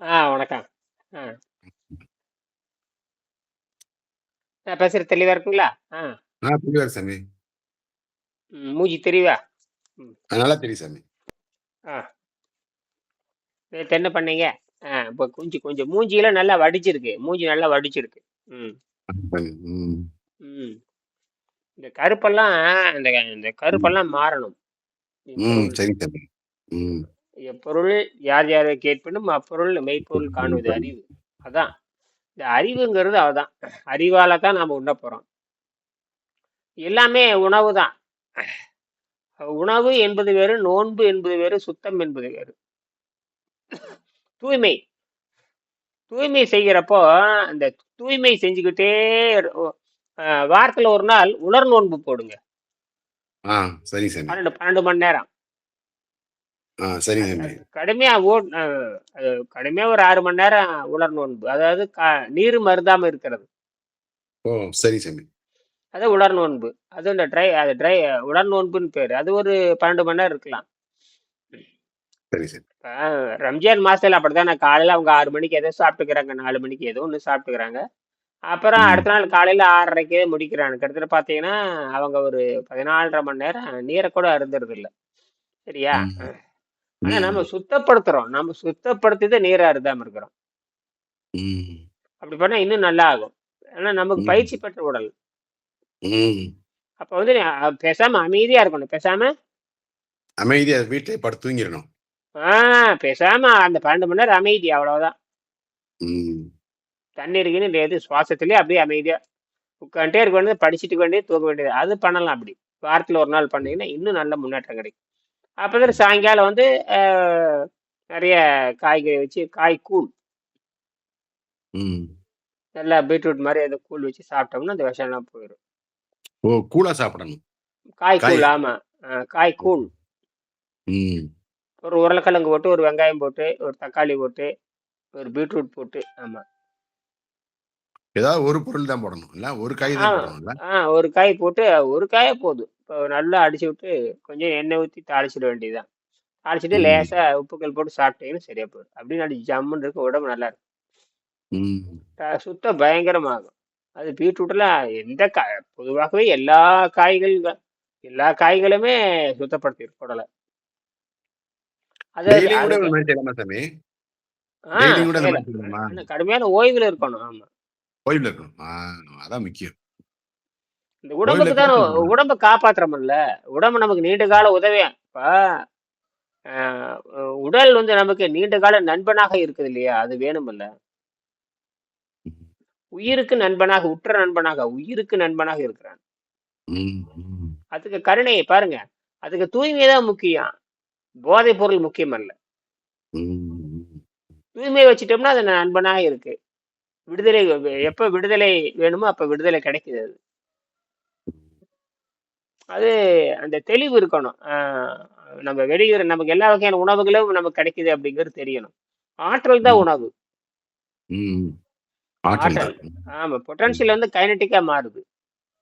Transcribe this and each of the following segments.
ஆ வணக்கம். ஆ. நான் பேசுறது தெளிவா இருக்குங்களா? ஆ. தெளிவா இருக்கு சாமி. ம். மூஞ்சி தெரியுதா? ம். ஆ நல்லா தெரியும் சாமி. ஆ. நேத்து என்ன பண்ணீங்க? ஆ இப்ப கொஞ்சம் கொஞ்சம் மூஞ்சியெல்லாம் நல்லா வடிச்சிருக்கு. மூஞ்சி நல்லா வடிச்சிருக்கு. ம். ம். ம். இந்த கருப்பெல்லாம் இந்த இந்த. கருப்பெல்லாம் மாறணும். ம். சரி சாமி. ம். எப்பொருள் யார் யாரை கேட்பினும் அப்பொருள் மெய்ப்பொருள் காணுவது அறிவு. அதான். இந்த அறிவுங்கிறது அதான். அறிவால தான் நாம உண்ணப் போறோம். எல்லாமே உணவு தான். உணவு என்பது வேறு, நோன்பு என்பது வேறு, சுத்தம் என்பது வேறு. தூய்மை. தூய்மை செய்கிறப்போ, அந்த தூய்மை செஞ்சுக்கிட்டே வாரத்துல 1 நாள் உலர் நோன்பு போடுங்க. 12 12 மணி நேரம். ஆ சரி அது சாமி. அது கடுமையா ஓ கடுமையா ஒரு 6 மணி நேரம் உலர் நோன்பு. அதாவது க நீரும் அருந்தாம இருக்கிறது. ஓ! சரி சாமி. அது உலர் நோன்பு. அது இந்த ட்ரை அது ட்ரை உலர் நோன்புன்னு பேரு. அது ஒரு 12 மணி நேரம் இருக்கலாம். ரம்ஜான் மாசத்துல அப்படித்தானே காலையில அவங்க 6 மணிக்கு ஏதோ சாப்பிட்டுக்கிறாங்க. 4 மணிக்கு ஏதோ ஒண்ணு சாப்பிட்டுக்கிறாங்க. அப்புறம். அடுத்த நாள் காலையில 6:30க்கே முடிக்கிறாங்க. கிட்டத்தட்ட பார்த்தீங்கன்னா, அவங்க ஒரு 14 1/2 மணி நேரம் நீர கூட அருந்துறதில்ல. சரியா? ஆனா நம்ம. சுத்தப்படுத்துறோம். நம்ம சுத்தப்படுத்தி தான் நீர அருந்தாம இருக்கிறோம். அப்படி பண்ணா இன்னும் நல்லா ஆகும். ஏன்னா நமக்கு. பயிற்சி பெற்ற உடல். அப்ப வந்து பேசாம அமைதியா இருக்கணும். பேசாம அமைதியா வீட்லயே படுத்து தூங்கிரணும். ஆ பேசாம அந்த 12 மணி நேரம் அமைதி அவ்வளவுதான். தண்ணீர் கிண்ணீர் எது சுவாசத்திலேயே அப்படியே அமைதியா உட்காந்துட்டே இருக்க வேண்டியது, படிச்சுட்டு வேண்டியது, தூங்க வேண்டியது. அது பண்ணலாம் அப்படி. வாரத்துல 1 நாள் பண்ணீங்கன்னா, இன்னும் நல்ல முன்னேற்றம் கிடைக்கும். அப்பதான் சாயங்காலம் வந்து நெறைய காய்கறி வச்சு காய் கூழ். நல்லா பீட்ரூட் மாரி ஏதோ கூழ் வச்சு சாப்பிட்டோம்னா, அந்த விஷம்லாம் போயிரும். ஓ! கூழா சாப்பிடணும். காய். கூழ் ஆமா. காய் கூழ். ஒரு உருளைக்கிழங்கு போட்டு, ஒரு வெங்காயம் போட்டு, ஒரு தக்காளி போட்டு, ஒரு பீட்ரூட் போட்டு. ஆமா. ஏதாவது ஒரு பொருள் தான் போடணும். இல்ல ஒரு காய் தான் போடணும்ல? ஆ ஒரு காய் போட்டு ஒரு காயே போதும். இப்போ நல்லா அடிச்சு விட்டு, கொஞ்சம் எண்ணெய் ஊத்தி தாளிச்சிட வேண்டியதுதான். தாளிச்சுட்டு. லேசா உப்புக்கல் போட்டு சாப்பிட்டீங்கன்னா சரியா போயிடும். அப்படியே நல்லா ஜம்முன்னு இருக்கும். உடம்பு நல்லா இருக்கும். ம். ட சுத்தம் பயங்கரமாகும். அது பீட்ரூட்லாம் எந்த கா பொதுவாகவே எல்லா காய்கள் எல்லா காய்களுமே சுத்தப்படுத்திரும் குடல. அது டெய்லியும் கூட அதுக்கு இந்த மாரி செய்யலாமா சாமி? ஆ டெய்லியும் கூட இந்த செய்யலாம். மாரி செய்யலாமா? ஆனா கடுமையான ஓய்வுல இருக்கணும். ஆமா. ஓய்வுல இருக்கணும். அதான் முக்கியம். இந்த உடம்புக்கு தான. உடம்ப காப்பாத்துறோம்ல. உடம்பு நமக்கு நீண்ட கால உதவியா இப்ப அ உடல் வந்து நமக்கு நீண்ட கால நண்பனாக இருக்குது இல்லையா? அது வேணுமல்ல. ம். உயிருக்கு நண்பனாக, உற்ற நண்பனாக, உயிருக்கு நண்பனாக இருக்கிறான். அதுக்கு கருணைய பாருங்க. அதுக்கு தூய்மை தான் முக்கியம். போதைப் பொருள் முக்கியம் அல்ல. தூய்மைய வச்சுட்டோம்னா, அது நண்பனாக இருக்கு. விடுதலை எப்ப விடுதலை வேணுமோ, அப்ப விடுதலை கிடைக்குது அது. அது அந்த தெளிவு இருக்கணும். நம்ம வெளியிற நமக்கு எல்லா வகையான உணவுகளும் நமக்கு கிடைக்குது அப்படிங்கிறது தெரியணும். ஆற்றல் தான். உணவு. ஆற்றல். தான். ஆமா. ம். பொட்டன்ஷியல் வந்து கைனடிக்கா மாறுது.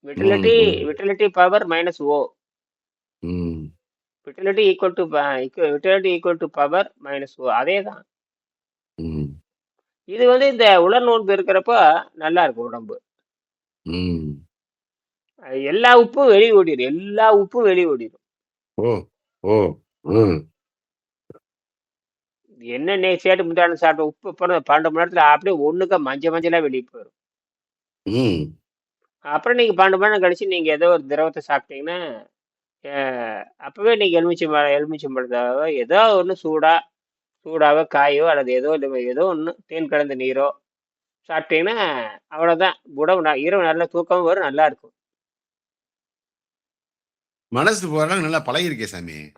Vitality. Vitality power minus O. Vitality equal to vitality equal to power minus O. அதேதான். ம். இது வந்து இந்த உலர் நோன்பு இருக்கிறப்ப நல்லா இருக்கும் உடம்பு. எல்லா உப்பும் வெளிய ஓடிரும். எல்லா உப்பும் வெளிய ஓடிரும். ஓ! ஓ! ம். என்ன நே சேட்டு முந்தானம் சாப்பிட்ட உப்பு அப்புறம் 12 மணி நேரத்துல அப்படியே ஒண்ணுக்கா மஞ்ச மஞ்சளா வெளிய போயிரும். ம். அப்புறம் நீங்க 12 மணி நேரம் கழிச்சு நீங்க ஏதோ ஒரு திரவத்த சாப்பிட்டீங்கன்னா, அப்பவே நீங்க எலுமிச்சம்பழம் எலுமிச்சம்பழத்தாவோ ஏதோ ஒண்ணு சூடா சூடாவோ, காயோ அல்லது ஏதோ ஏதோ ஒண்ணு தேன் கலந்த நீரோ சாப்பிட்டீங்கன்னா, அவ்வளோதான். உடம்பு இரவு நல்ல தூக்கமும் வரும். நல்லா இருக்கும். மனசு ஓரளவுக்கு நல்லா பழகிருக்கே சாமி.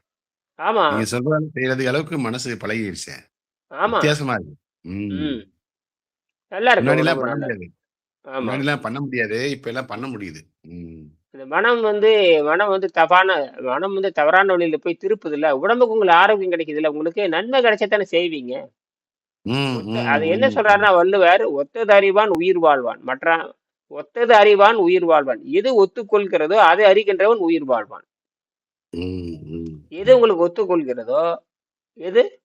ஆமா. நீங்க சொல்றது செய்யறதுக்கு அளவுக்கு மனசு பழகிருச்சே. ஆமா. வித்தியாசமா இருக்கு. நல்லா உடம்பு பண்ண. முடியாது. பண்ண. இப்ப எல்லாம் பண்ண முடியுது. இந்த மனம் வந்து மனம் வந்து தப்பான மனம் வந்து தவறான வழியில போய் திருப்புதுல்ல. உடம்புக்கு உங்களுக்கு ஆரோக்கியம் கிடைக்குதுல்ல. உங்களுக்கு நன்மை கிடைச்சா தானே செய்வீங்க. ம். ஒத்த ம். அது என்ன ம். சொல்றாருன்னா வள்ளுவர், "ஒத்தது அறிவான் உயிர் வாழ்வான். மற்ற ஒத்தது அறிவான் உயிர் வாழ்வான். எது ஒத்துக்கொள்கிறதோ அதை அறிகின்றவன் உயிர் வாழ்வான்." ம். ம். எது உங்களுக்கு ஒத்துக்கொள்கிறதோ, எது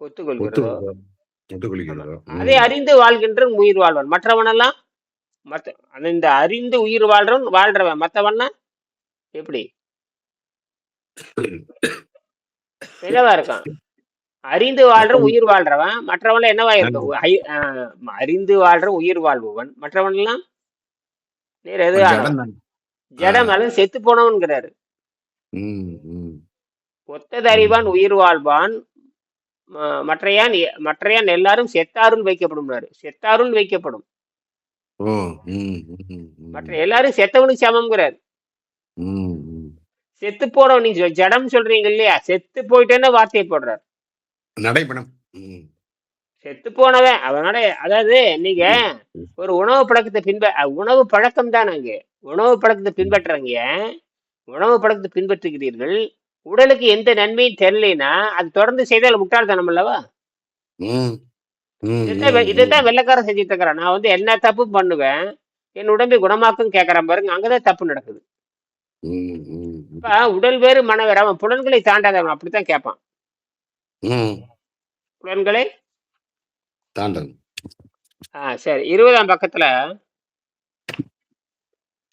ஒத்துக்கொள்கிறதோ அதை அறிந்து வாழ்கின்ற உயிர் வாழ்வன் மற்றவனெல்லாம் மத்த அந்த இந்த அறிந்து உயிர் வாழ்றவன் வாழ்றவன். மத்தவன்னா எப்படி? என்னவா இருக்கான்? அறிந்து வாழ்ற உயிர் வாழ்றவன். மற்றவன்ல என்னவா இருக்கும் ஐ- ஆஹ் அறிந்து வாழ்ற உயிர் வாழ்பவன். மற்றவன் எல்லாம் நீர் எது ஜடம் தான் ஜடம் அல்லது செத்து போனவன்கிறாரு. ம், ம். ஒத்தது அறிவான் உயிர் வாழ்வான். ம- மற்றையான் எ- மற்றையான் எல்லாரும் செத்தாருள் வைக்கப்படும்னாரு. செத்தாருள் வைக்கப்படும். ஓ ம், ம், ம். மற்ற எல்லாரும் செத்தவனுக்கு சமம்ங்கிறாரு. ம், ம். செத்து போறவன் நீங்க ஜடம் சொல்றீங்க இல்லையா? செத்து போயிட்டேன்னு வார்த்தையை போடுறாரு. நடைபெணம். ம், செத்து போனவன் அவனோட அதாவது நீங்க ஒரு உணவு பழக்கத்தை பின்ப உணவு பழக்கம் தான் அங்க. உணவு பழக்கத்தை பின்பற்றுறீங்க. உணவு பழக்கத்தை பின்பற்றுகிறீர்கள். உடலுக்கு எந்த நன்மையும் தெரியலைன்னா அது தொடர்ந்து செய்தால் முட்டாள்தனம் அல்லவா ம், இதுதான் இதுதான் வெள்ளக்காரன் செஞ்சுட்டு இருக்கிறான் நான் வந்து என்ன தப்பு பண்ணுவேன் என் உடம்பை குணமாக்கும் கேட்கறேன் பாருங்க அங்கதான் தப்பு நடக்குது. இப்ப உடல் வேறு மன வேறு அவன் புலன்களை தாண்டாதவன் அப்படித்தான் கேட்பான். புலன்களை? தாண்டல். ஆ சரி. இருபதாம் பக்கத்துல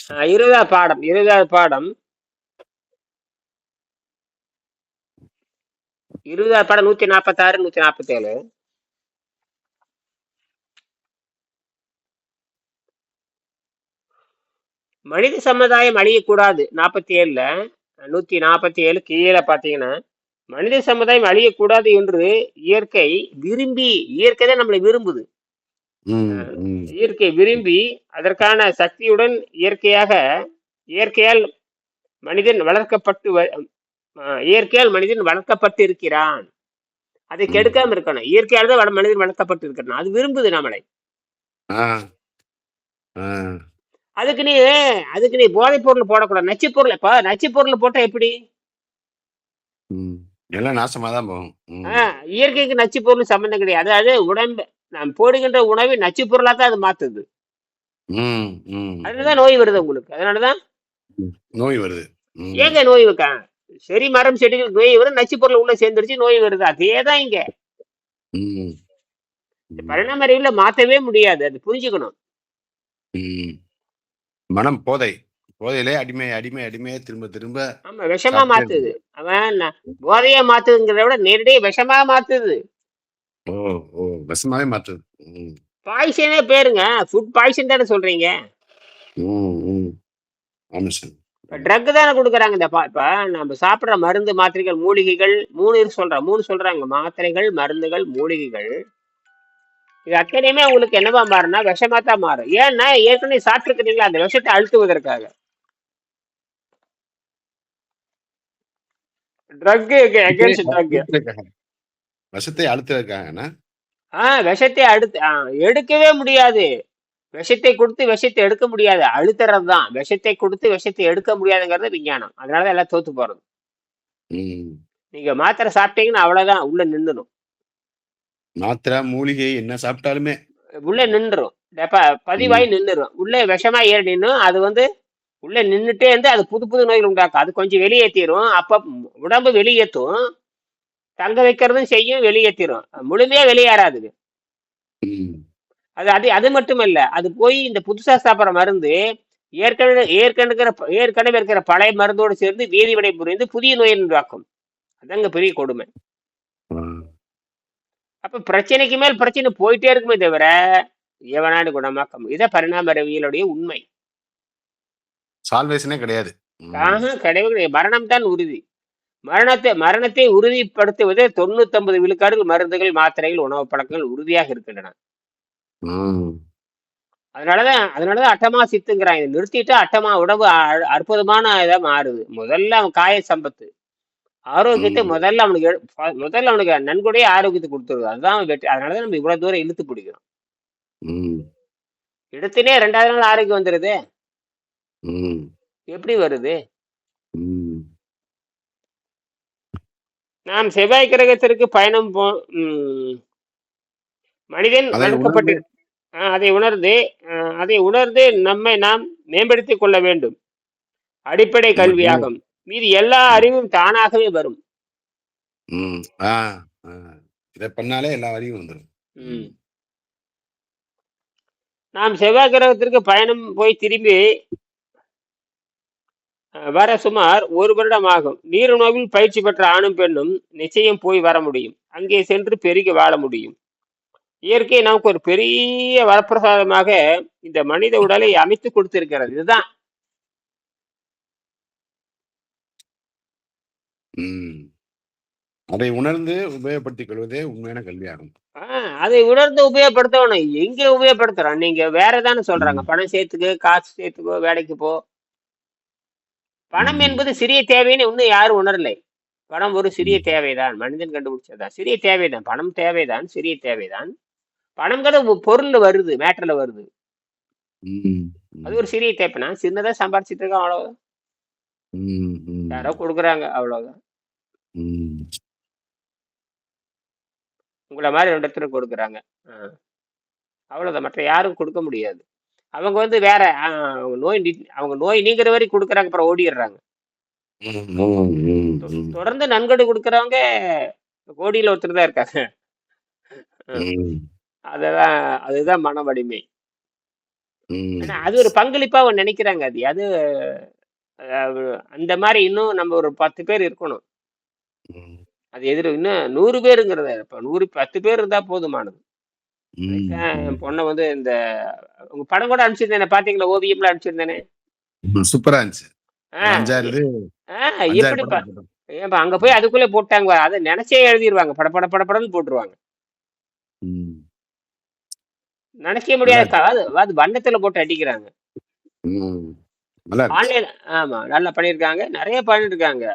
ஆ, இருபதாவது பாடம் இருபதாவது பாடம். இருபதாவது பாடம் நூத்தி நாற்பத்தாறு நூத்தி நாற்பத்தேழு மனித சமுதாயம் அழியக்கூடாது. நாற்பத்தி ஏழுல நூத்தி நாற்பத்தி ஏழு கீழே பாத்தீங்கன்னா மனித சமுதாயம் அழியக்கூடாது என்று இயற்கை விரும்பி இயற்கை தான் நம்மளை விரும்புது. இயற்கை விரும்பி அதற்கான சக்தியுடன் இயற்கையாக இயற்கையால் மனிதன் வளர்க்கப்பட்டு இயற்கையால் மனிதன் வளர்க்கப்பட்டு இருக்கிறான் அதை. கெடுக்காம இருக்கணும். இயற்கையால் தான் மனிதன் வளர்க்கப்பட்டு இருக்கிறான் அது விரும்புது நம்மளை. அதுக்கு நீ அதுக்கு நீ போதைப் பொருள் போடக்கூடாது. நச்சு பொருள் இப்ப நச்சு பொருள் போட்டா எப்படி. எல்லாம் நாசமா தான் போகும் இயற்கைக்கு நச்சு பொருள் சம்பந்தம் கிடையாது. அதாவது உடம்பு நாம் போடுகின்ற உணவை நச்சு பொருளா தான் அது மாத்துது. அதனாலதான் நோய் வருது உங்களுக்கு. அதனாலதான்? நோய் வருது. ஏங்க நோய் வைக்கா? சரி மரம் செடிகள் நோய் வரும் நச்சு பொருள் உள்ள சேர்ந்துருச்சு நோய் வருது. அதே தான் இங்க பரிணாம அறிவுல மாத்தவே முடியாது. அது புரிஞ்சுக்கணும். மனம் போதை. போதையிலே அடிமை அடிமை அடிமையே திரும்ப திரும்ப ஆமா விஷமா மாத்துது. அவன் போதையா மாத்துதுங்கிறத விட நேரடியாக விஷமா மாத்துது. ஓ ஓ விஷமாவே மாற்றுது ம். பாய்சனே பேருங்க. ஃபுட் பாய்சன் தானே சொல்றீங்க. ம், ம். ஆமா சார். இப்ப ட்ரக் தானே கொடுக்குறாங்க இந்த பா- இப்ப நம்ம சாப்பிடுற மருந்து மாத்திரைகள் மூலிகைகள் மூணு சொல்றேன் மூணு சொல்றாங்க. மாத்திரைகள் மருந்துகள் மூலிகைகள். இது அத்தனையுமே உங்களுக்கு என்னவா மாறும்னா விஷமா தான் மாறும். ஏன்னா ஏற்கனவே சாப்பிட்டுருக்கிறீங்களா? அந்த விஷத்தை அழுத்துவதற்காக. ட்ரக் அகேன்ஸ்ட் ட்ரக் விஷத்தை அழுத்துறதுக்காக ஆ விஷத்தை அடுத்து எடுக்கவே முடியாது. விஷத்தை கொடுத்து விஷத்தை எடுக்க முடியாது. அழுத்துறது தான் விஷத்தை கொடுத்து விஷத்தை எடுக்க முடியாதுங்கிறது விஞ்ஞானம். அதனாலதான் எல்லாம் தோத்து போறது. நீங்க மாத்திரை சாப்பிட்டீங்கன்னா அவ்வளவுதான். உள்ள நின்றுடும் மாத்திரை மூலிகை என்ன சாப்பிட்டாலுமே. உள்ள நின்றுரும். டெப்ப- பதிவாயி நின்றுரும். உள்ள விஷமா ஏறி நின்னும் அது வந்து உள்ள நின்னுட்டே இருந்து அது புது புது நோய்கள் உண்டாக்கும். அது கொஞ்சம் வெளியேற்றிடும் அப்ப உடம்பு வெளியேற்றும். தங்க வைக்கிறதும் செய்யும் வெளியேற்றிடும் முழுமையா வெளியேறாது. அது அது அது மட்டும் இல்ல அது போய் இந்த புதுசா சாப்பிட்ற மருந்து ஏற்கனவே ஏற்கனவே ஏற்கனவே இருக்கிற பழைய மருந்தோடு சேர்ந்து வேதி வினை புரிந்து புதிய நோயை உண்டாக்கும். அதாங்க பெரிய கொடுமை. அப்ப பிரச்சனைக்கு மேல் பிரச்சனை போயிட்டே இருக்குமே தவிர எவனாடு குணமாக்க இதான் பரிணாம அறிவியலுடைய உண்மை. சால்வேஷனே கிடையாது. ஆக கிடையவே கிடையாது. மரணம் தான் உறுதி. மரணத்தை மரணத்தை உறுதிப்படுத்துவதே தொண்ணூத்தொன்பது விழுக்காடு மருந்துகள் மாத்திரைகள் உணவு பழக்கங்கள் உறுதியாக இருக்கின்றன. அதனாலதான் அதனாலதான் அட்டமா சித்துங்கிறான். இதை நிறுத்திட்டா அட்டமா உடம்பு அற்புதமான இதா மாறுது. முதல்ல அவன் காய சம்பத்து ஆரோக்கியத்தை. முதல்ல அவனுக்கு முதல்ல அவனுக்கு நன்கொடைய ஆரோக்கியத்தை கொடுத்துருது அதுதான் வெற்றி அதனாலதான் நம்ம இவ்வளவு தூரம் இழுத்து பிடிக்கிறோம். எடுத்துனே ரெண்டாவது நாள் ஆரோக்கியம் வந்துருது. எப்படி வருது. நாம் செவ்வாய் கிரகத்திற்கு பயணம் போ மனிதன் வளர்க்கப்பட்டு அதை உணர்ந்து அதை உணர்ந்து நம்மை நாம் மேம்படுத்திக் கொள்ள வேண்டும் அடிப்படை கல்வியாகும் மீது எல்லா அறிவும் தானாகவே வரும். இதை பண்ணாலே எல்லா வரியும் வந்துடும். நாம் செவ்வாய் கிரகத்திற்கு பயணம் போய் திரும்பி வர சுமார் ஒரு வருடம் ஆகும். நீருணவில் பயிற்சி பெற்ற ஆணும் பெண்ணும் நிச்சயம் போய் வர முடியும். அங்கே சென்று பெருகி வாழ முடியும். இயற்கை நமக்கு ஒரு பெரிய வரப்பிரசாதமாக இந்த மனித உடலை அமைத்து கொடுத்திருக்கிறது. இதுதான். ம். அதை உணர்ந்து உபயோகப்படுத்திக் கொள்வதே உண்மையான கல்வியாகும். அதை உணர்ந்து உபயோகப்படுத்தணும் எங்க உபயோகப்படுத்துறோம் நீங்க வேற சொல்றாங்க. ம். பணம் சேர்த்துக்கு காசு சேர்த்துக்கோ வேலைக்கு போ. பணம் ம். என்பது சிறிய தேவைன்னு இன்னும் யாரும் உணரலை. பணம் ஒரு சிறிய தேவைதான். மனிதன் கண்டுபிடிச்சதுதான் சிறிய தேவைதான். பணம் தேவைதான். சிறிய தேவைதான். பணம்ங்கிறது பொருள்ல வருது மேட்டர்ல வருது. ம். அது ஒரு சிறிய தேவை நான் சின்னதா சம்பாரிச்சிட்டு இருக்கேன் அவ்வளவுதான் ம். யாரோ கொடுக்குறாங்க அவ்வளவுதான். உங்களை மாதிரி ரெண்டு இடத்துல கொடுக்குறாங்க. ஆஹ் அவ்வளவுதான். மற்ற யாரும் கொடுக்க முடியாது. அவங்க வந்து வேற அவங்க நோய் அவங்க நோய் நீங்கிற வரைக்கும் கொடுக்குறாங்க அப்புறம் ஓடிடுறாங்க. தொடர்ந்து நன்கொடை கொடுக்கறவங்க கோடியில ஒருத்தர் தான் இருக்காங்க. அதுதான் அதுதான் மன வலிமை. ஆனா அது ஒரு பங்களிப்பா நினைக்கிறாங்க அது. அது அந்த மாதிரி இன்னும் நம்ம ஒரு பத்து பேர் இருக்கணும். அது எதிர இன்னும் நூறு பேருங்கிறத இப்ப நூறு பத்து பேர் இருந்தா போதுமானது. என் பொண்ணை வந்து இந்த உங்க படம் கூட அனுப்பிச்சிருந்தேனே பாத்தீங்களா ஓவியம்லாம் அனுப்பிச்சிருந்தேனே. சூப்பரா இருந்துச்சு எப்படிப்பா. ஏன்பா அங்க போய் அதுக்குள்ளே போட்டாங்க. அதை நினைச்சே எழுதிருவாங்க பட பட பட படன்னு போட்டுருவாங்க. நினைக்க முடியாத அது வண்ணத்துல போட்டு அடிக்கிறாங்க ஆன்லைன் ஆமா நல்லா பண்ணியிருக்காங்க நிறைய பண்ணிருக்காங்க.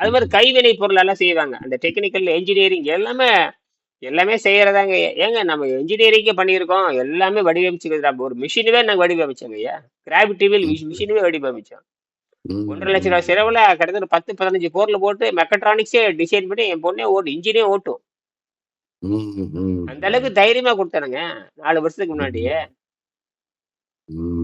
அது மாதிரி கைவினை பொருள் எல்லாம் செய்வாங்க. அந்த டெக்னிக்கல் இன்ஜினியரிங் எல்லாமே எல்லாமே செய்யறதாங்க. ஏங்க நம்ம இன்ஜினியரிங்கே பண்ணியிருக்கோம். எல்லாமே வடிவமைச்சு நம்ம ஒரு மிஷினவே நாங்கள் வடிவமைச்சோங்க ஐயா. கிராவிட்டி வீல் மிஷினவே வடிவமைச்சோம். ஒன்றரை லட்ச ரூபாய் செலவுல கிட்டத்தட்ட பத்து பதினஞ்சு பொருள் போட்டு மெக்கட்ரானிக்ஸே டிசைன் பண்ணி என் பொண்ணே ஓட்டு இன்ஜினே ஓட்டும். அந்த அளவுக்கு தைரியமா கொடுத்தானுங்க. நாலு வருஷத்துக்கு முன்னாடியே.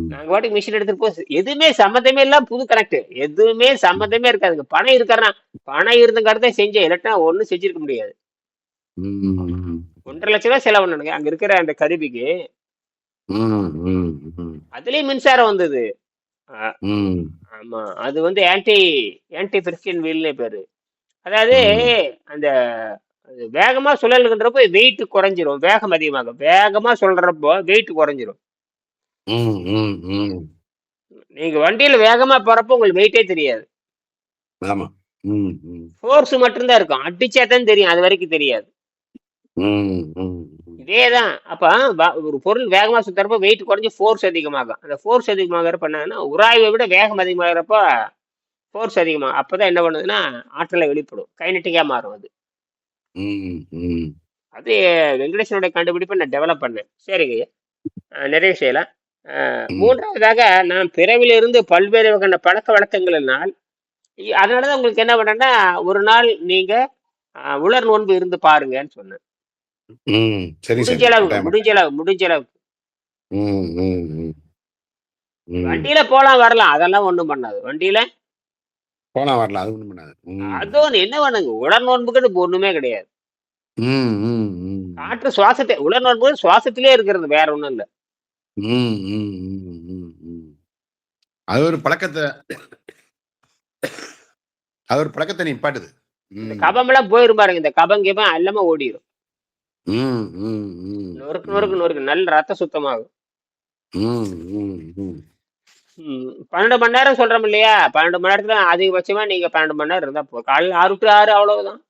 நாங்க வாட்டுக்கு மிஷின் எடுத்துட்டு போ. எதுவுமே சம்மந்தமே இல்லாம புது கனெக்ட் எதுவுமே சம்மந்தமே இருக்காதுங்க. பணம் இருக்காருன்னா பணம் இருந்துங்கிறத செஞ்சேன். இல்லாட்டா ஒண்ணும் செஞ்சிருக்க முடியாது. ஒன்றரை லட்சம் ரூபாய் செலவு பண்ணுங்க அங்க இருக்கிற அந்த கருவிக்கு. அதுலயும் மின்சாரம் வந்தது. ஆமா. அது வந்து ஆன்டி ஆன்டி பிரிஸ்டியன் வீல்னே பேரு. அதாவது. அந்த வேகமா சுழலுகின்றப்போ வெயிட் குறைஞ்சிரும். வேகம் அதிகமாகும். வேகமா சொல்றப்போ வெயிட் குறைஞ்சிரும். ம். ம். ம். நீங்க வண்டியில வேகமா போறப்போ உங்களுக்கு வெயிட்டே தெரியாது ஆமா ம். ம். ஃபோர்ஸ் மட்டும்தான் இருக்கும் அடிச்சா தான் தெரியும் அது வரைக்கும் தெரியாது ம். ம். ம். இதேதான் அப்ப வ- ஒரு பொருள் வேகமா சுத்துறப்ப வெயிட் குறைஞ்சு ஃபோர்ஸ் அதிகமாகும் அந்த ஃபோர்ஸ் அதிகமாகிறப்ப என்னன்னா உராய்வை விட வேகம் அதிகமாகிறப்ப ஃபோர்ஸ் அதிகமாகும் அப்பதான் என்ன பண்ணுதுன்னா ஆற்றலை வெளிப்படும் கைனட்டிக்கா மாறும் அது ம். ம். அது வெங்கடேசனுடைய கண்டுபிடிப்பை நான் டெவலப் பண்ணேன் சரிங்க அஹ் நிறைய செய்யலாம் அஹ் ம். மூன்றாவதாக நான் பிறவிலிருந்து பல்வேறு வகையான பழக்க வழக்கங்களினால் அதனாலதான் உங்களுக்கு என்ன பண்ணேன்னா ஒரு நாள் நீங்க உலர் நோன்பு இருந்து பாருங்கன்னு சொன்னேன். முடிஞ்ச அளவுக்கு கட்டாயமா முடிஞ்ச அளவு முடிஞ்ச அளவுக்கு. வண்டியில போலாம் வரலாம் அதெல்லாம் ஒண்ணும் பண்ணாது. வண்டியில போலாம் வரலாம் அது ஒண்ணும் பண்ணாது. அது ஒண்ணு என்ன பண்ணுங்க? உலர் நோன்புக்கு ஒண்ணுமே கிடையாது. காற்று சுவாசத்தை உலர் நோன்பு சுவாசத்திலே இருக்கிறது வேற ஒண்ணும் இல்ல. ம். ம். ம். ம். ம். அது ஒரு பழக்கத்தை அது ஒரு பழக்கத்தை நிப்பாட்டுது இந்த ம். கபம் எல்லாம் போயிரும் பாருங்க இந்த கபம் கிபம் எல்லாமே ஓடிடும் ம். ம். ம். நொறுக்கு நொறுக்கு நொறுக்கு நல்ல ரத்த சுத்தமாகும் ம். ம். ம். ம், பன்னெண்டு மணி நேரம் சொல்றோம் இல்லையா பன்னெண்டு மணி நேரத்துல அதிகபட்சமா நீங்க பன்னெண்டு மணி நேரம் இருந்தா போதும் காலையில் ஆறு டு ஆறு அவ்வளவுதான்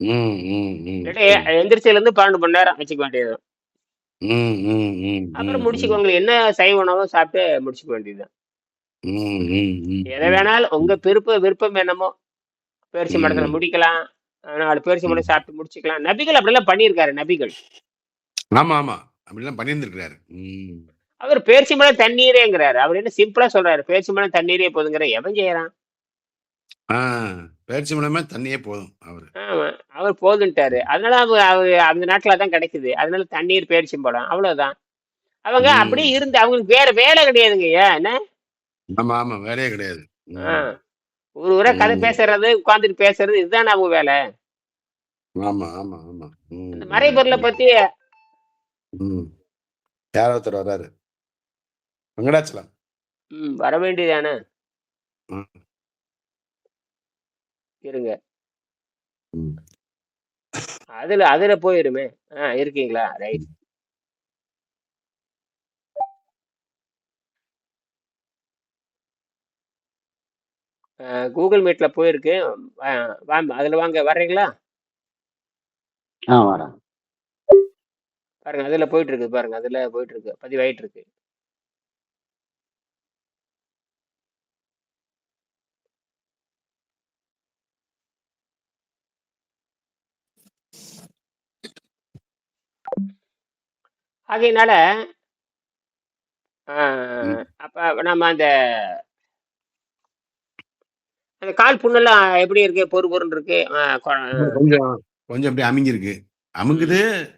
ம். ம். ம். இல்லாட்டி எந்திரிச்சதுல இருந்து பன்னெண்டு மணி நேரம் வச்சுக்க வேண்டியது ம். ம். ம். அப்புறம் ம். முடிச்சுக்கோங்க என்ன சைவ உணவோ சாப்பிட்டு முடிச்சுக்க வேண்டியதுதான் ம். ம். ம். எதை வேணாலும் உங்க விருப்ப விருப்பம் என்னமோ பேரிச்சி மடத்துல ம். முடிக்கலாம் நாலு பேரிச்சி ம். மடம் சாப்பிட்டு முடிச்சுக்கலாம் நபிகள் அப்படிலாம் பண்ணியிருக்காரு நபிகள் ஆமா ஆமா அப்படிலாம் பண்ணியிருந்திருக்கிறாரு ம். அவர் பேரிச்சி மடம் தண்ணீரேங்கிறாரு அவர் என்ன சிம்பிளா சொல்றாரு பேரிச்சி மடம் தண்ணீரே போதுங்கிற எவன் செய்யறான் ஆ பேரிச்சி மலமே தண்ணியே போதும் அவரு. ஆமா அவர் போதுன்ட்டாரு. அதனால அவர் அவர் அந்த நாட்டுல தான் கிடைக்குது. அதனால தண்ணீர் பேரிச்சி படம் அவ்வளவுதான். அவங்க ம். அப்படியே இருந்து அவங்களுக்கு வேற வேலை கிடையாதுங்க ஐயா என்ன? ஆமா ஆமா வேலையே கிடையாது. ம். ஆ. ஒரு ஊரா கதை ம். பேசுறது உட்காந்துட்டு பேசுறது இதுதான் அவங்க வேலை. ஆமா ஆமா ஆமா. ம். அந்த மறைபொருளை பத்தி ம். யாரோ ஒருத்தர் வர்றாரு? வெங்கடாச்சலம். ம் வர வேண்டியதானே ம். இருங்க. அதுல அதுல போயிருமே. ஆ இருக்கீங்களா? ரைட். கூகுள் மீட்ல போயிருக்கு. அதுல வாங்க வர்றீங்களா? ஆ வரேன். பாருங்க அதுல போயிட்டு இருக்கு பாருங்க அதுல போயிட்டு இருக்கு பதிவாயிட்டு இருக்கு. ஆகையினால. அப்ப நம்ம அந்த அந்த கால் புண்ணெல்லாம் எப்படி இருக்கு? பொறு பொருன்னு இருக்கு. கொஞ்சம் கொஞ்சம் அப்படியே அமுங்கிருக்கு அமுங்குது.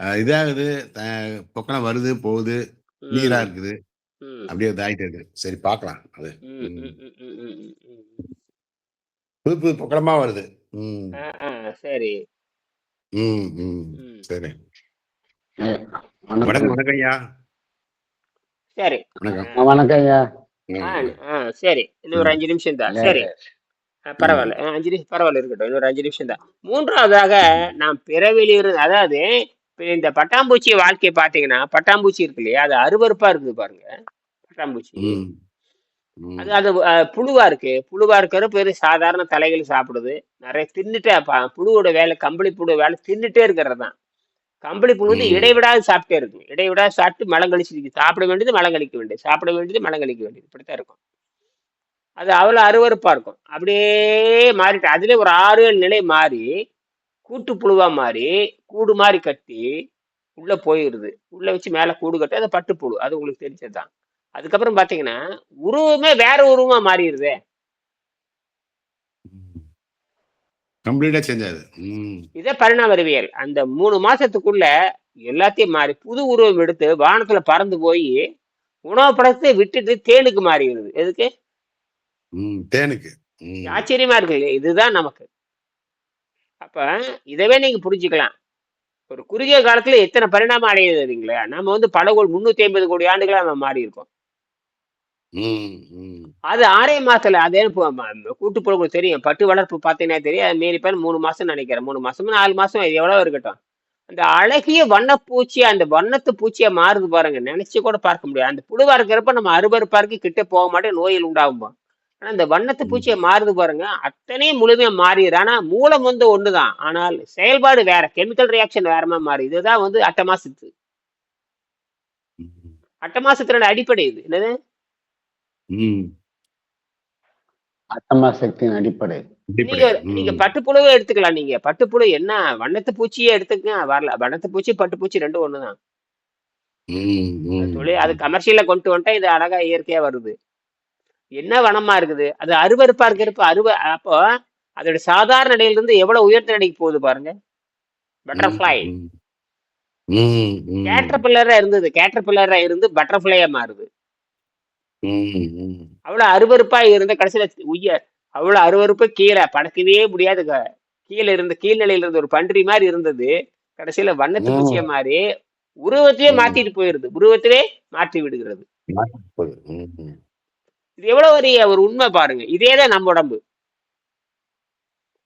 இதாகுது. அஹ் பொக்கலாம் வருது போகுது. நீரா இருக்குது. அப்படியே இதாயிட்டு இருக்கு. சரி பார்க்கலாம் அது. புது புது பொக்கலமா வருது. சரி. ம். ம். சரி. வணக்கம் வணக்கம் வணக்கம் ஐயா சரி. வணக்கம். ஐயா சரி. இன்னும் ஒரு அஞ்சு நிமிஷம் தான். சரி. பரவாயில்ல. அஞ்சு நிமிஷம் பரவாயில்ல இருக்கட்டும். இன்னொரு அஞ்சு நிமிஷம் தான். மூன்றாவதாக நாம் பிறவிலிரு அதாவது இப்ப இந்த பட்டாம்பூச்சி வாழ்க்கையை பார்த்தீங்கன்னா பட்டாம்பூச்சி இருக்கு இல்லையா? அது அருவருப்பா இருக்குது பாருங்க. பட்டாம்பூச்சி. அது அது புழுவா இருக்கு. புழுவா இருக்கிற பேரு சாதாரண தலைகள் சாப்பிடுது. நிறைய தின்னுட்டே புழுவோட வேலை கம்பளி புழு வேலை தின்னுட்டே இருக்கிறது தான். கம்பளி புழு இடைவிடாது சாப்பிட்டே இருக்கும். இடைவிடாது சாப்பிட்டு மலம் கழிச்சு சாப்பிட வேண்டியது மலம் கழிக்க வேண்டியது. சாப்பிட வேண்டியது மலம் கழிக்க வேண்டியது. இப்படித்தான் இருக்கும். அது அவ்வளவு அருவருப்பா இருக்கும். அப்படியே மாறிட்டு அதுல ஒரு ஆறு ஏழு நிலை மாறி கூட்டு புழுவா மாறி கூடு மாதிரி கட்டி உள்ள போயிருது உள்ள வச்சு மேல கூடு கட்டி அது பட்டுப்புழு. அது உங்களுக்கு தெரிஞ்சதுதான். அதுக்கப்புறம் பாத்தீங்கன்னா உருவமே வேற உருவமா மாறிடுதே. கம்ப்ளீட்டா சேஞ்ச் ஆகுது. இதே பரிணாம அறிவியல் அந்த மூணு மாசத்துக்குள்ள எல்லாத்தையும் மாறி புது உருவம் எடுத்து வானத்துல பறந்து போய் உணவு படத்தை விட்டுட்டு தேனுக்கு மாறிடுது எதுக்கு? தேனுக்கு. ஆச்சரியமா இருக்கு? இதுதான் நமக்கு. அப்ப இதவே நீங்க புரிஞ்சுக்கலாம். ஒரு குறுகிய காலத்துல எத்தனை பரிணாமம் அடையுது இல்லைங்களா? நம்ம வந்து பல கோடி முன்னூத்தி ஐம்பது கோடி ஆண்டுகளா நம்ம மாறி இருக்கோம் அது ஆறே மாசத்துல அதே கூட்டு புழு தெரியும். பட்டு வளர்ப்பு பார்த்தீங்கன்னா தெரியும் அது மீறி பேர் மூணு மாசம் நினைக்கிறேன். மூணு மாசம் நாலு மாசம் இது எவ்வளவு இருக்கட்டும். அந்த அழகிய வண்ணப்பூச்சி அந்த வண்ணத்து பூச்சியா மாறுது பாருங்க. நினைச்சு கூட பார்க்க முடியாது. அந்த புழுவா இருக்கிறப்ப நம்ம அருவருப்பா இருக்கு கிட்ட போக மாட்டேன் நோயில் உண்டாகுமா ஆனா இந்த வண்ணத்து பூச்சியை மாறுது பாருங்க. அத்தனையும் முழுமையா மாறிடுது. ஆனா மூலம் வந்து ஒண்ணுதான். ஆனால் செயல்பாடு வேற கெமிக்கல் ரியாக்ஷன் வேறமா மாறி இதுதான் வந்து அட்டமாசத்து. அட்டமாசத்தினோட அடிப்படை இது. என்னது? ம். சக்தியின் அடிப்படை. நீங்க அடிப்படை. நீங்க ம். பட்டுப்புழுவே எடுத்துக்கலாம் நீங்க. பட்டுப்புழு என்ன? வண்ணத்து பூச்சியே எடுத்துக்கங்க வரல. வண்ணத்து பூச்சி பட்டுப்பூச்சி ரெண்டும் ஒண்ணுதான் ம் அது ம் அது கமர்ஷியல்ல கொண்டு வந்துட்டா இது அழகா இயற்கையா வருது. என்ன வனமா இருக்குது? அது அருவருப்பா இருக்கிறப்ப அருவ அப்போ அதோட சாதாரண நிலையில இருந்து எவ்வளவு உயர்ந்த நிலைக்கு போகுது பாருங்க. ம் பட்டர்ஃப்ளை ம். ம் ம். கேட்டர்பில்லரா இருந்தது. கேட்டர்பில்லரா இருந்து பட்டர்ஃப்ளையா மாறுது. ம் அவ்வளவு அருவருப்பா இருந்த கடைசியில உயர் அவ்வளவு அருவருப்பா கீழே படக்கவே முடியாது க- கீழே இருந்த கீழ்நிலையில இருந்த ஒரு பன்றி மாதிரி இருந்தது. கடைசியில வண்ணத்து பூச்சியா ம் மாறி உருவத்தையே ம். மாத்திட்டு போயிருது. உருவத்திலே மாற்றி விடுகிறது. மாறி போகுது. ம் ம் இது எவ்வளவு பெரிய ஒரு உண்மை பாருங்க. இதேதான் நம்ம உடம்பு.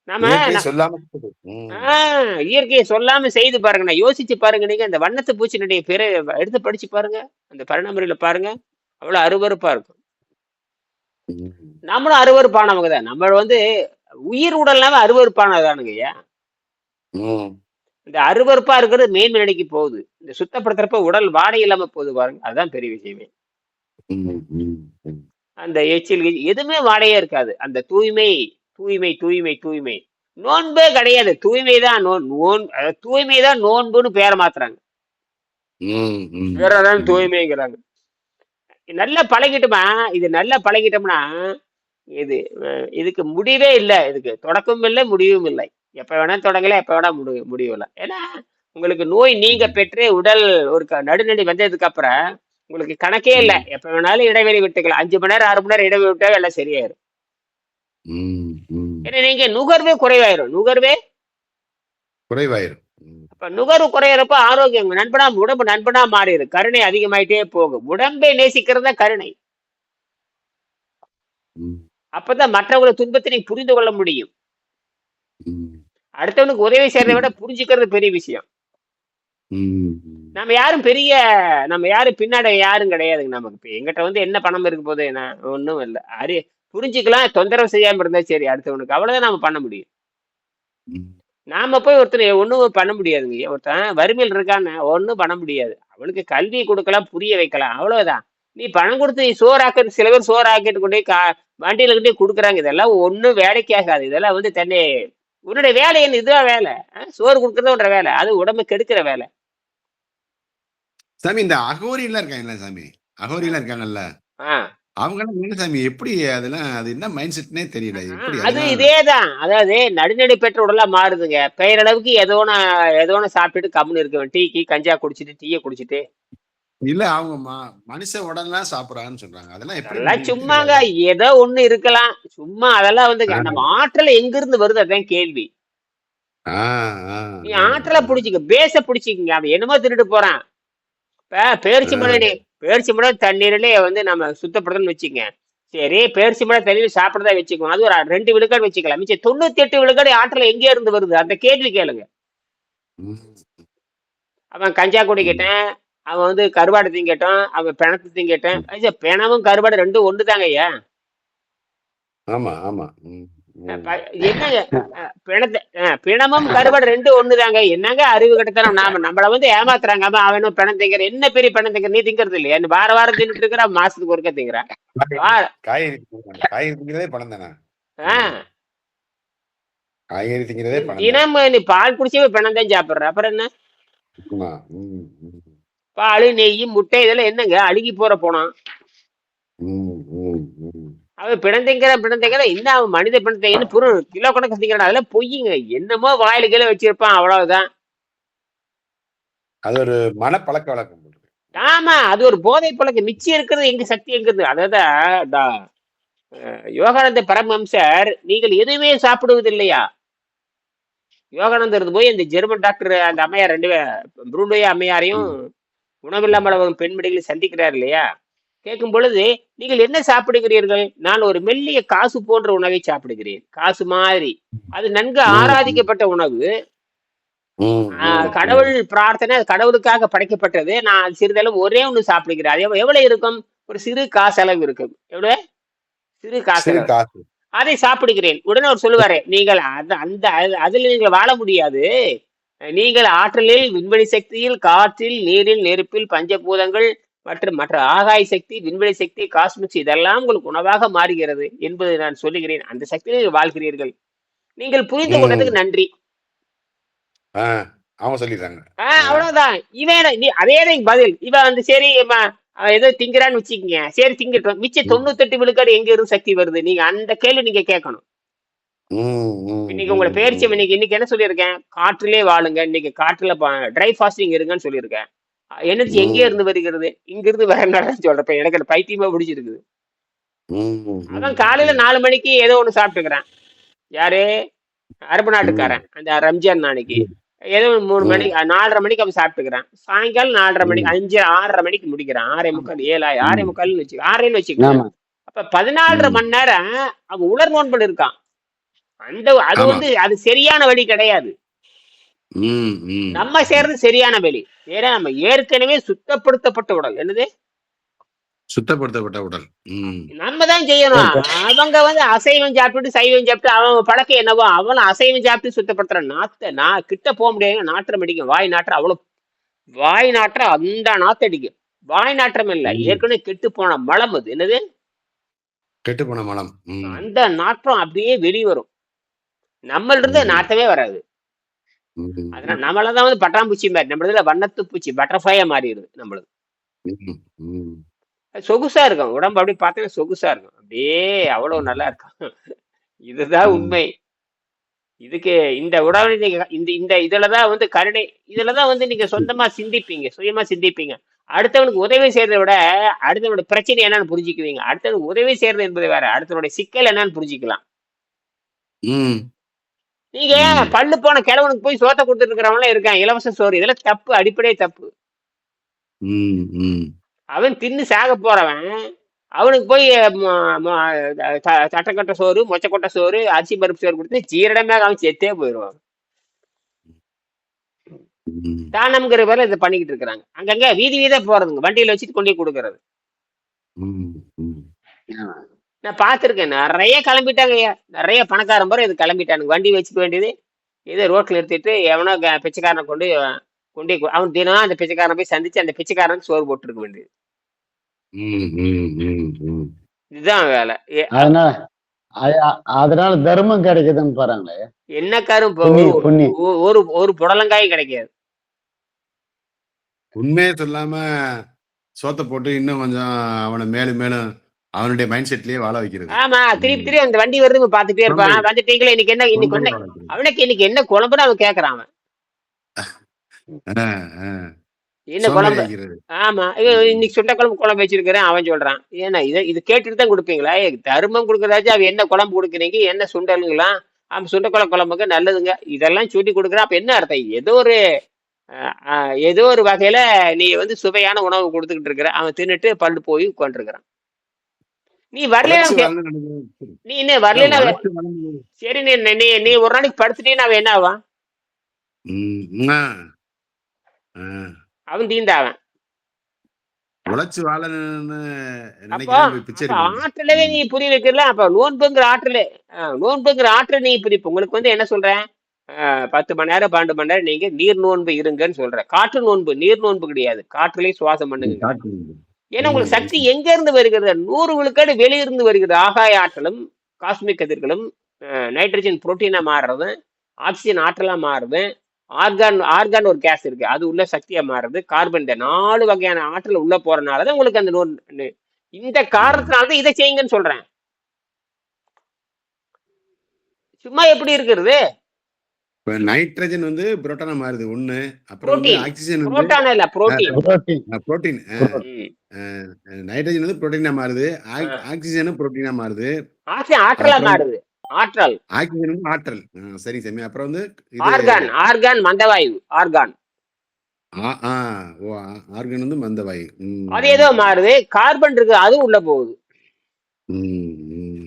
நாம இயற்கை ந- சொல்லாம இருக்குது. ம். ஆஹ் இயற்கையை சொல்லாம செய்து பாருங்க. நான் யோசிச்சு பாருங்க. நீங்க அந்த வண்ணத்து பூச்சினுடைய பிற எடுத்து படிச்சு பாருங்க. அந்த பரிணாமரியில பாருங்க. அவ்வளவு அருவருப்பா இருக்கும். நம்மளும் அருவருப்பானவங்க தான். நம்ம வந்து உயிர் உடல்னாவே அருவருப்பானதானுங்க ஐயா. இந்த அருவருப்பா இருக்கிறது மேன்மை நிலைக்கு போகுது. இந்த சுத்தப்படுத்துறப்ப உடல் வாடை இல்லாம போகுது பாருங்க. அதுதான் பெரிய விஷயமே. அந்த எச்சில் எதுவுமே வாடையே இருக்காது. அந்த தூய்மை தூய்மை தூய்மை தூய்மை. நோன்பே கிடையாது. தூய்மை தான் நோன் நோன் தூய்மை தான் நோன்புன்னு பேரை மாத்துறாங்க. ம். தூய்மைங்கிறாங்க. நல்லா பழகிட்டோமா? இது நல்லா பழகிட்டோம்னா இது இதுக்கு முடிவே இல்லை. இதுக்கு தொடக்கமும் இல்லை முடிவும் இல்லை. எப்ப வேணா தொடங்கல எப்ப வேணா முடி முடியல ஏன்னா உங்களுக்கு நோய் நீங்க பெற்று உடல் ஒரு க- நடுநடி வந்ததுக்கு அப்புறம் உங்களுக்கு கணக்கே இல்லை. எப்ப வேணாலும் இடைவெளி விட்டுக்கலாம். அஞ்சு மணி நேரம் ஆறு மணி நேரம் இடைவெளி விட்டா எல்லாம் சரியாயிரும். ஏன்னா நீங்க நுகர்வே குறைவாயிரும். நுகர்வே குறைவாயிரும். ம். அப்ப நுகர்வு குறையறப்ப ஆரோக்கியம் நண்பனா உடம்பு நண்பனா மாறிடு கருணை அதிகமாயிட்டே போகும் உடம்பை நேசிக்கிறது கருணை. அப்பதான் மற்றவங்களை துன்பத்தை நீ புரிந்து கொள்ள முடியும். அடுத்தவனுக்கு உதவி செய்யறதை விட புரிஞ்சுக்கிறது பெரிய விஷயம். நம்ம யாரும் பெரிய நம்ம யாரும் பின்னாடி யாரும் கிடையாதுங்க நமக்கு இப்ப எங்கிட்ட வந்து என்ன பணம் இருக்க போது என்ன ஒண்ணும் இல்லை அறி புரிஞ்சுக்கலாம் தொந்தரவு செய்யாம இருந்தா சரி அடுத்தவனுக்கு அவ்வளவுதான் நாம பண்ண முடியும். நாம போய் ஒருத்தனை ஒண்ணும் பண்ண முடியாதுங்க. ஒருத்தன் வறுமையில் இருக்கான்னு ஒண்ணும் பண்ண முடியாது. அவனுக்கு கல்வி கொடுக்கலாம் புரிய வைக்கலாம். அவ்வளவுதான். நீ பணம் கொடுத்து நீ சோறாக்கிட்டு சில பேர் சோறாக்கிட்டு கொண்டு கா வண்டியில போய் கொடுக்குறாங்க. இதெல்லாம் ஒண்ணும் வேலைக்கு ஆகாது. இதெல்லாம் வந்து தன்னை உன்னுடைய வேலை என்ன? இதுவா வேலை? சோறு கொடுக்கறது உன்ற வேலை. அது உடம்பு கெடுக்கிற வேலை. சாமி இந்த அகோரி எல்லாம் இருக்காங்கல்ல சாமி? அகோரி எல்லாம் இருக்காங்கல்ல? ஆ. அவங்க எல்லாம் என்ன சாமி எப்படி அதெல்லாம் அது என்ன மைண்ட் செட்னே தெரியல. எப்படி அது இதேதான் அதாவது நடுநடை பெற்ற உடலா மாறுதுங்க. பெயரளவுக்கு ஏதோ ஒண்ணு சாப்பிட்டுட்டு கம்முன்னு இருக்க டீக்கு கஞ்சா குடிச்சிட்டு டீயை குடிச்சிட்டு. இல்ல அவங்க மனுஷ உடல்லாம் சாப்பிடறான்னு சொல்றாங்க. அதெல்லாம் எப்படி சும்மாங்க. ஏதோ ஒண்ணு இருக்கலாம். சும்மா அதெல்லாம் வந்து நம்ம ஆற்றல் எங்க இருந்து வருது அதான் கேள்வி. நீ ஆற்றலை புடிச்சுக்க பேச புடிச்சுக்கங்க. அவன் என்னமோ திருட்டு போறான். பேரிச்சி. மலை பேரிச்சி மரம் தண்ணீர்லேயே வந்து நம்ம சுத்தப்படுத்தணும்னு வச்சுக்கங்க. சரி பேரிச்சி மரம் தண்ணீர் சாப்பிடறதா வச்சுக்கோங்க. அது ஒரு ரெண்டு விழுக்காடு வச்சுக்கலாம். மிச்சம் தொண்ணூத்தி எட்டு விழுக்காடு ஆற்றல எங்கே இருந்து வருது. அந்த கேள்வி கேளுங்க. அவன் கஞ்சா குடிக்கிட்டேன் அவன் வந்து கருவாடு திங்கட்டும். அவன் பிணத்தை திங்கட்டும். ஐயா, பிணமும் கருவாடு ரெண்டும் ஒன்று தாங்க ஐயா ஆமா. ஆமா பிணமும் கருவாடு ரெண்டும் ஒன்று தாங்க என்னங்க அறிவு கட்டத்தனம் நாம நம்மள வந்து ஏமாத்துறாங்க. அவன் அவனும் பிணம் திங்கிற என்ன பெரிய பிணம் திங்கிற நீ திங்கிறது இல்லையா? வார வாரம் தின்னுட்டு இருக்கிற மாசத்துக்கு ஒருக்க திங்கிறான். காய்கறி திங்கிறதா? தினம் நீ பால் குடிச்சவே பிணம் தான் சாப்பிடுற. அப்புறம் என்ன? பால் நெய் முட்டை இதெல்லாம் என்னங்க? அழுகி போற போனான் ம், ம், ம். அவன் பிணம் திங்கிற பிணம் திங்கிற என்ன அவன் மனித பிணம் திங்கிற புரு கிலோ கணக்கு திங்கிறான் அதெல்லாம் பொய்யுங்க என்னமோ வாயில கீழே வச்சிருப்பான். அவ்வளவுதான். அது ஒரு மனப்பழக்க வழக்கம். ஆமா அது ஒரு போதை பழக்கம். மிச்சம் இருக்கிறது எங்க சக்தி எங்கிறது? அதாவது டா- அஹ் யோகானந்த பரமஹம்சர் நீங்கள் எதுவுமே சாப்பிடுவது இல்லையா யோகானந்தர் போய் அந்த ஜெர்மன் டாக்டர் அந்த அம்மையார் ரெண்டு பே- புருண்டோய அம்மையாரையும் உணவில்லாமல் பெண்மணிகளை சந்திக்கிறார் இல்லையா? கேட்கும் பொழுது நீங்கள் என்ன சாப்பிடுகிறீர்கள்? நான் ஒரு மெல்லிய காசு போன்ற உணவை சாப்பிடுகிறேன். காசு மாதிரி. அது நன்கு ஆராதிக்கப்பட்ட உணவு. கடவுள் பிரார்த்தனை கடவுளுக்காக படைக்கப்பட்டது. நான் சிறிதளவு ஒரே ஒன்று சாப்பிடுகிறேன். அது எவ்வளவு இருக்கும்? ஒரு சிறு காசளவு இருக்கும். எவ்வளவு? சிறு காசு. அதை சாப்பிடுகிறேன். உடனே அவர் சொல்லுவாரு நீங்கள் அது அந்த அது- அதில் நீங்கள் வாழ முடியாது. நீங்கள் ஆற்றலில் விண்வெளி சக்தியில் காற்றில் நீரில் நெருப்பில் பஞ்சபூதங்கள் மற்றும் மற்ற ஆகாய சக்தி விண்வெளி சக்தி காஸ்மிக்ஸ் இதெல்லாம் உங்களுக்கு உணவாக மாறுகிறது என்பதை நான் சொல்லுகிறேன். அந்த சக்தியில் நீங்கள் வாழ்கிறீர்கள். நீங்கள் புரிந்து. கொண்டதுக்கு நன்றி. அவங்க சொல்லிடுறாங்க. ஆஹ் அவ்வளவுதான். இவன் நீ அதே பதில். இவன் வந்து சரி அவன் ஏதோ திங்கிறான்னு வச்சுக்கங்க. சரி திங்கட்டும். மிச்சம் ம். தொண்ணூத்தெட்டு விழுக்காடு எங்க இருந்து சக்தி வருது? நீங்க அந்த கேள்வி நீங்க கேட்கணும். இன்னைக்கு உங்களை ம், பேரிச்சு ம். இன்னைக்கு இன்னைக்கு என்ன சொல்லியிருக்கேன்? காற்றிலே வாழுங்க. இன்னைக்கு காற்றுல ட்ரை ஃபாஸ்டிங் இருங்கன்னு சொல்லியிருக்கேன். எனர்ஜி. எங்கே இருந்து வருகிறது? இங்க இருந்து வரனால சொல்றேன். இப்ப எனக்கு அந்த பைத்தியமா பிடிச்சிருக்குது. அவன் காலையில நாலு மணிக்கு ஏதோ ஒண்ணு சாப்பிட்டுக்கிறான். யாரு? அரபு நாட்டுக்காரன். அந்த ரம்ஜான் நாளைக்கு. ஏதோ மூணு ம். மணிக்கு நாலரை மணிக்கு அவன் சாப்பிட்டுக்கிறான். சாயங்காலம் நாலரை மணி ம். அஞ்சு ஆறரை மணிக்கு முடிக்கிறான். ஆறே முக்கால் ஏழாய் ஆறே முக்கால்னு வச்சு ஆறேன்னு வச்சுக்கலாம் அப்ப பதினாலரை. மணி நேரம் அவன் உலர் நோன்பல் இருக்கான் அந்த அது. வந்து அது சரியான வழி கிடையாது. நம்ம சேர்றது சரியான வழி. ஏன்னா நம்ம ஏற்கனவே சுத்தப்படுத்தப்பட்ட உடல். என்னது? சுத்தப்படுத்தப்பட்ட உடல். நம்ம தான் செய்யணும். அவங்க வந்து அசைவம் சாப்பிட்டு சைவம் சாப்பிட்டு அவன் பழக்கம் என்னவோ அவனும் அசைவம் சாப்பிட்டு சுத்தப்படுத்துற நாத்த நான் கிட்ட போக முடியாது நாற்றம் அடிக்கும் வாய் நாற்றம் அவ்வளவு வாய் நாற்றம் அந்த நாத்த அடிக்கும் வாய் நாற்றம் இல்ல. ஏற்கனவே கெட்டு போன மலம் அது. என்னது? கெட்டு போன மலம். அந்த நாற்றம் அப்படியே வெளி வரும் நம்மள இருந்து. நாட்டமே வராது. அதனால நம்மளதான் வந்து பட்டாம்பூச்சி மாதிரி நம்மளதுல வண்ணத்து பூச்சி பட்டர்ஃப்ளையா மாறிடுது நம்மளது. சொகுசா இருக்கும். உடம்பு அப்படி பார்த்தீங்கன்னா சொகுசா இருக்கும். அப்படியே அவ்வளவு நல்லா இருக்கும். இதுதான். உண்மை. இதுக்கு இந்த உடல் இந்த இந்த இதுலதான் வந்து கருணை இதுலதான் வந்து நீங்க சொந்தமா சிந்திப்பீங்க சுயமா சிந்திப்பீங்க. அடுத்தவனுக்கு உதவி செய்யறதை விட அடுத்தவனோட பிரச்சனை என்னன்னு புரிஞ்சுக்குவீங்க. அடுத்தவனுக்கு உதவி செய்யறது என்பது வேற. அடுத்தவனுடைய சிக்கல் என்னன்னு புரிஞ்சுக்கலாம். நீங்க. பல்லு போன கிழவனுக்கு போய் சோத்த கொடுத்துட்டு இருக்கிறவங்க இருக்கான். இலவச சோறு. இதெல்லாம் தப்பு அடிப்படையே தப்பு. அவன் தின்னு சாக போறவன். அவனுக்கு போய் தட்டக்கட்ட சோறு மொச்சக்கொட்டை சோறு அரிசி பருப்பு சோறு கொடுத்து ஜீரணமே அவன் செத்தே போயிடுவான். தானம்ங்கிற பேர்ல இதை பண்ணிக்கிட்டு இருக்கிறாங்க. அங்கங்க வீதி வீதா போறதுங்க. வண்டியில வச்சுட்டு கொண்டு கொடுக்கறது. நான் பார்த்துருக்கேன். நிறைய கிளம்பிட்டாங்க ஐயா. நிறைய பணக்காரன் போற இது கிளம்பிட்டானுங்க. வண்டி வச்சுக்க வேண்டியது. இதே ரோட்ல நிறுத்திட்டு எவனோ க- பிச்சைக்காரனை கொண்டு கொண்டு கு- அவன் தினம் அந்த பிச்சைக்காரனை போய் சந்திச்சு அந்த பிச்சைக்காரனுக்கு சோறு போட்டுருக்க வேண்டியது. ம், ம், ம், ம். இதுதான் வேலை. ஏ- அதனால அ- அதனால தர்மம் கிடைக்குதுன்னு பாருங்களே. என்ன காரும் இப்போ ஒரு ஒரு- ஒரு ஒரு புடலங்காயும் கிடைக்காது. உண்மையை சொல்லாம சோத்த போட்டு இன்னும் கொஞ்சம் அவனை மேலும் மேலும் அவனுடைய மைண்ட் செட்லயே வாழ வைக்கிறது. ஆமா திருப்பி திருப்பி அந்த வண்டி வருது இவன் பார்த்துட்டே இருப்பான். வந்துட்டீங்களே இன்னைக்கு என்ன இன்னைக்கு என்ன. அவனுக்கு இன்னைக்கு என்ன குழம்புன்னு அவன் கேக்குறான் அவன். என்ன குழம்பு. ஆமா இன்னைக்கு சுண்ட குழம்பு குழம்பு வச்சிருக்கிறேன் அவன் சொல்றான். ஏன்னா இதை இது கேட்டுட்டு தான் கொடுப்பீங்களா? தர்மம் கொடுக்கறதாச்சும் அவன் என்ன குழம்பு கொடுக்குறீங்க? என்ன சுண்டலுங்களா? அவன் சுண்டக்குழ குழம்புக்கு நல்லதுங்க. இதெல்லாம் சொல்லி கொடுக்குறான். அப்ப என்ன அர்த்தம்? ஏதோ ஒரு ஏதோ ஒரு வகையில நீ வந்து சுவையான உணவு கொடுத்துக்கிட்டு இருக்கிற அவன் தின்னுட்டு பல்லு போய் உட்காந்துருக்கிறான் நீ வரல உழைச்சு வாழ்ந்து நடந்து- நீ உழைச்சு வாழ்ந்து- சரி நீ நீ நீ ஒரு நாளைக்கு படுத்துட்டேன்னு அவன் என்ன ஆவான். அவன் தீந்தாவன் உழைச்சு. ஆற்றலவே நீ புரிய வைக்கல அப்ப நோன்புங்கிற ஆற்றலே நோன்புங்கிற ஆற்றல் நீ புரிய உங்களுக்கு வந்து என்ன சொல்றேன்? பத்து மணி நேரம் பன்னெண்டு மணி நேரம் நீங்க நீர் நோன்பு இருங்கன்னு சொல்றேன். காற்று நோன்பு நீர் நோன்பு கிடையாது. காற்றுலயே சுவாசம் பண்ணுங்க. ஏன்னா உங்களுக்கு சக்தி எங்க இருந்து வருகிறது? நூறு விழுக்காடு வெளியிருந்து வருகிறது. ஆகாய ஆற்றலும் காஸ்மிக் கதிர்களும் நைட்ரஜன் புரோட்டீனா மாறுறது ஆக்சிஜன் ஆற்றலா மாறுது. ஆர்கான் ஆர்கான் ஒரு கேஸ் இருக்கு. அது உள்ள சக்தியா மாறுது. கார்பன் இந்த நாலு வகையான ஆற்றல் உள்ள போறனாலதான் உங்களுக்கு அந்த நூறு இந்த காரணத்தினாலதான் இதை செய்யுங்கன்னு சொல்றேன். சும்மா எப்படி இருக்கிறது? இப்ப நைட்ரஜன் வந்து புரோட்டானா மாறுது. ஒண்ணு அப்புறம் வந்து ஆக்சிஜன் வந்து புரோட்டான இல்ல புரோட்டீன் புரோட்டீன் நைட்ரஜன் வந்து புரோட்டீனா மாறுது. ஆக்- ஆக்சிஜனும் புரோட்டீனா மாறுது. ஆற்றலா மாறுது. ஆற்றல் ஆக்சிஜன் வந்து ஆற்றல். சரி சாமி. அப்புறம் வந்து ஆர்கான் ஆர்கான் மந்தவாயு. ஆர்கான் ஆ ஆ, ஓ ஆர்கன் வந்து மந்தவாயு. அது ஏதோ மாறுது. கார்பன் இருக்கு அதுவும் உள்ள போகுது.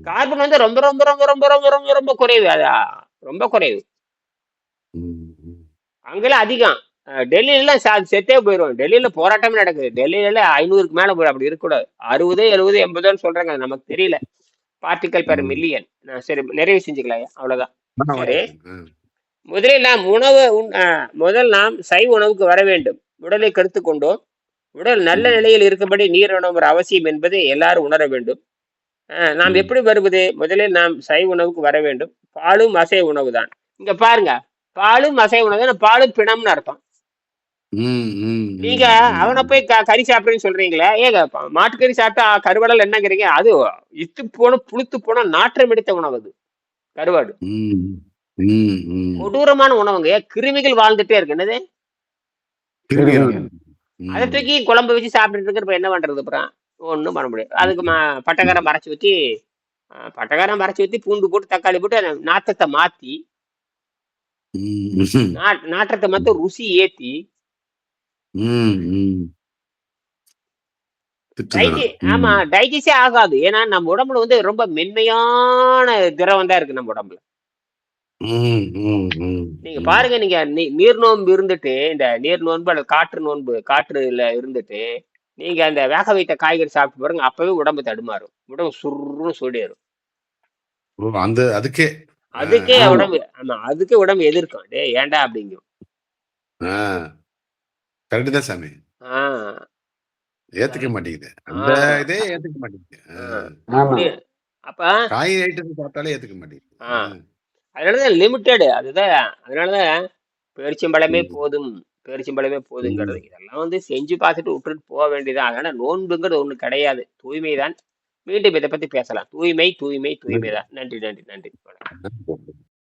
கார்பன் வந்து ரொம்ப ரொம்ப ரொம்ப ரொம்ப ரொம்ப ரொம்ப ரொம்ப குறைவு. அது ரொம்ப குறைவு. அங்கெல்லாம் அதிகம். அஹ் டெல்லியில ச- செத்தே போயிடும் டெல்லியில போராட்டமே நடக்குது. டெல்லியில ஐநூறுக்கு மேல போய் அப்படி இருக்கக்கூடாது. அறுபது எழுபது எண்பதுன்னு சொல்றாங்க. நமக்கு தெரியல. Particle per. மில்லியன். சரி நிறைவு செஞ்சுக்கலாம் அவ்வளவுதான். சரி. முதலில் நாம் உணவு முதல் நாம் சைவ உணவுக்கு வர வேண்டும். உடலை கெடுத்து கொண்டோம். உடல் நல்ல. நிலையில் இருக்கும்படி நீர் உணவு அவசியம் என்பதை எல்லாரும் உணர வேண்டும். நாம். எப்படி வருவது? முதலில் நாம் சைவ உணவுக்கு வர வேண்டும். பாலும் அசைவ உணவு தான் இங்க பாருங்க. பாலும் அசைவ உணவு பாலும் பிணம்னு அர்த்தம். ம், ம், நீங்க அவனை. போய் க- கறி சாப்பிடுறேன்னு சொல்றீங்களே ஏங்க மாட்டுக்கறி சாப்பிட்டா கருவாடல் என்னங்கிறீங்க? அது இத்து போன புளுத்து போன நாற்றம் எடுத்த உணவு அது. கருவாடு. ம், ம், ம். கொடூரமான உணவுங்க. கிருமிகள் வாழ்ந்துட்டே இருக்கு. என்னது? கிருமிகள். அதை. தூக்கி குழம்பு வச்சு சாப்பிட்டுட்டு இருக்கிறப்ப என்ன பண்றது அப்புறம்? ஒன்றும் பண்ண முடியாது. அதுக்கு ம- பட்டக்காரம் மறைச்சி ஊற்றி பட்டக்காரம் மறைச்சி ஊற்றி பூண்டு போட்டு தக்காளி போட்டு நாத்தத்தை மாத்தி ம். திட்டுதனம். டைஜி ம். ஆமா டைஜஸ்டே ஆகாது ஏன்னா நம்ம உடம்புல வந்து ரொம்ப மென்மையான திரவம் தான் இருக்கு நம்ம உடம்புல நீங்க. பாருங்க நீங்க நீர் நோன்பு இருந்துட்டு இந்த நீர் நோன்பு அல்லது காற்று நோன்பு காற்றுல இருந்துட்டு நீங்க அந்த வேக வைத்த காய்கறி சாப்பிட்டு பாருங்க அப்பவே உடம்பு தடுமாறும் உடம்பு சுருன்னு சொல்லிடும் அந்த அதுக்கே அதுக்கே. உடம்பு ஆமா அதுக்கே உடம்பு எதிர்க்கும். டேய் ஏன்டா அப்படிங்கும்? கரெக்ட் தான் சாமி. ஏத்துக்க மாட்டேங்குது. அந்த. இதே ஏத்துக்க மாட்டேங்குது. அப்ப காய் ஐட்டம் சாப்பிட்டாலே ஏத்துக்க மாட்டேங்குது. அதனாலதான் லிமிட்டெடு. அதுதான் அதனாலதான் பேரிச்சம்பழமே. போதும். பேரிச்சம்பழமே போதுங்கிறது. இதெல்லாம் வந்து செஞ்சு பார்த்துட்டு விட்டுட்டு போக வேண்டியதான் அதனால நோன்புங்கிறது ஒண்ணு கிடையாது. தூய்மைதான். மீண்டும் இதை பத்தி பேசலாம். தூய்மை தூய்மை தூய்மை தான் நன்றி நன்றி. நன்றி வணக்கம்.